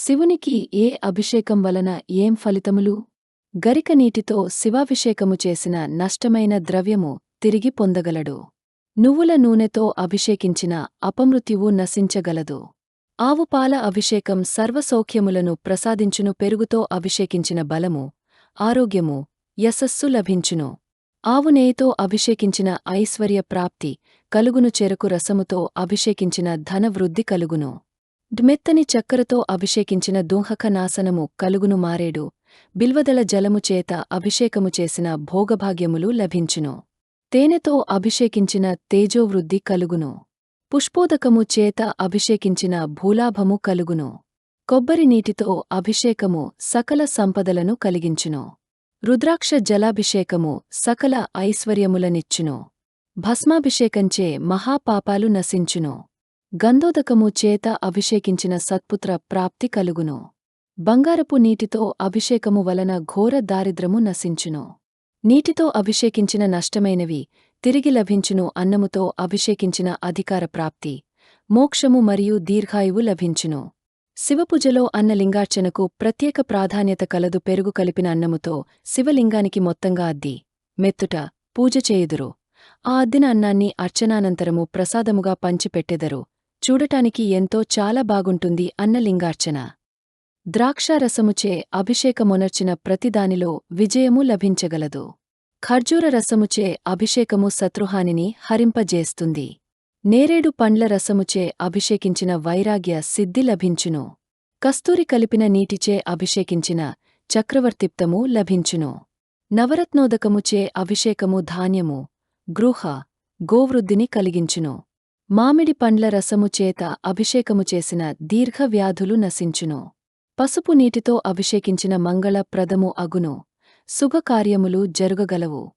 శివునికి ఏ అభిషేకం వలన ఏం ఫలితములు? గరిక నీటితో శివాభిషేకము చేసిన నష్టమైన ద్రవ్యము తిరిగి పొందగలడు. నువ్వుల నూనెతో అభిషేకించిన అపమృత్యువు నశించగలదు. ఆవుపాల అభిషేకం సర్వసౌఖ్యములను ప్రసాదించును పెరుగుతో అభిషేకించిన బలము ఆరోగ్యము యశస్సు లభించును. ఆవునేయితో అభిషేకించిన ఐశ్వర్య ప్రాప్తి కలుగును చెరకు రసముతో అభిషేకించిన ధనవృద్ధి కలుగును. డ్మెత్తని చక్కెరతో అభిషేకించిన దుంహక నాశనము కలుగును మారేడు. బిల్వదళ జలము చేత అభిషేకము చేసిన భోగభాగ్యములు లభించును. తేనెతో అభిషేకించిన తేజోవృద్ధి కలుగును. పుష్పోదకము చేత అభిషేకించిన భూలాభము కలుగును. కొబ్బరి నీటితో అభిషేకము సకల సంపదలను కలిగించును. రుద్రాక్ష జలాభిషేకము సకల ఐశ్వర్యములనిచ్చును. భస్మాభిషేకంచే మహాపాపాలు నశించును. గంధోదకము చేత అభిషేకించిన సత్పుత్ర ప్రాప్తి కలుగును. బంగారపు నీటితో అభిషేకము వలన ఘోర దారిద్రము నశించును. నీటితో అభిషేకించిన నష్టమైనవి తిరిగి లభించును అన్నముతో అభిషేకించిన అధికార ప్రాప్తి మోక్షము మరియు దీర్ఘాయువు లభించును. శివపూజలో అన్నలింగార్చనకు ప్రత్యేక ప్రాధాన్యత కలదు పెరుగు కలిపిన అన్నముతో శివలింగానికి మొత్తంగా అద్ది. మెత్తుట పూజ చేయుదురు. ఆ అద్దిన అన్నాన్ని అర్చనానంతరము ప్రసాదముగా పంచిపెట్టెదరు. చూడటానికి ఎంతో చాలా బాగుంటుంది అన్నలింగార్చన ద్రాక్షారసముచే అభిషేకమునర్చిన ప్రతిదానిలో విజయము లభించగలదు. ఖర్జూర రసముచే అభిషేకము శత్రుహానిని హరింపజేస్తుంది. నేరేడు పండ్ల రసముచే అభిషేకించిన వైరాగ్య సిద్ధి లభించును. కస్తూరి కలిపిన నీటిచే అభిషేకించిన చక్రవర్తిప్తము లభించును. నవరత్నోదకముచే అభిషేకము ధాన్యము గృహ గోవృద్ధిని కలిగించును. మామిడి పండ్ల రసము చేత అభిషేకము చేసిన దీర్ఘవ్యాధులు నశించును. పసుపు నీటితో అభిషేకించిన మంగళ ప్రదము అగును. శుభకార్యములు జరుగగలవు.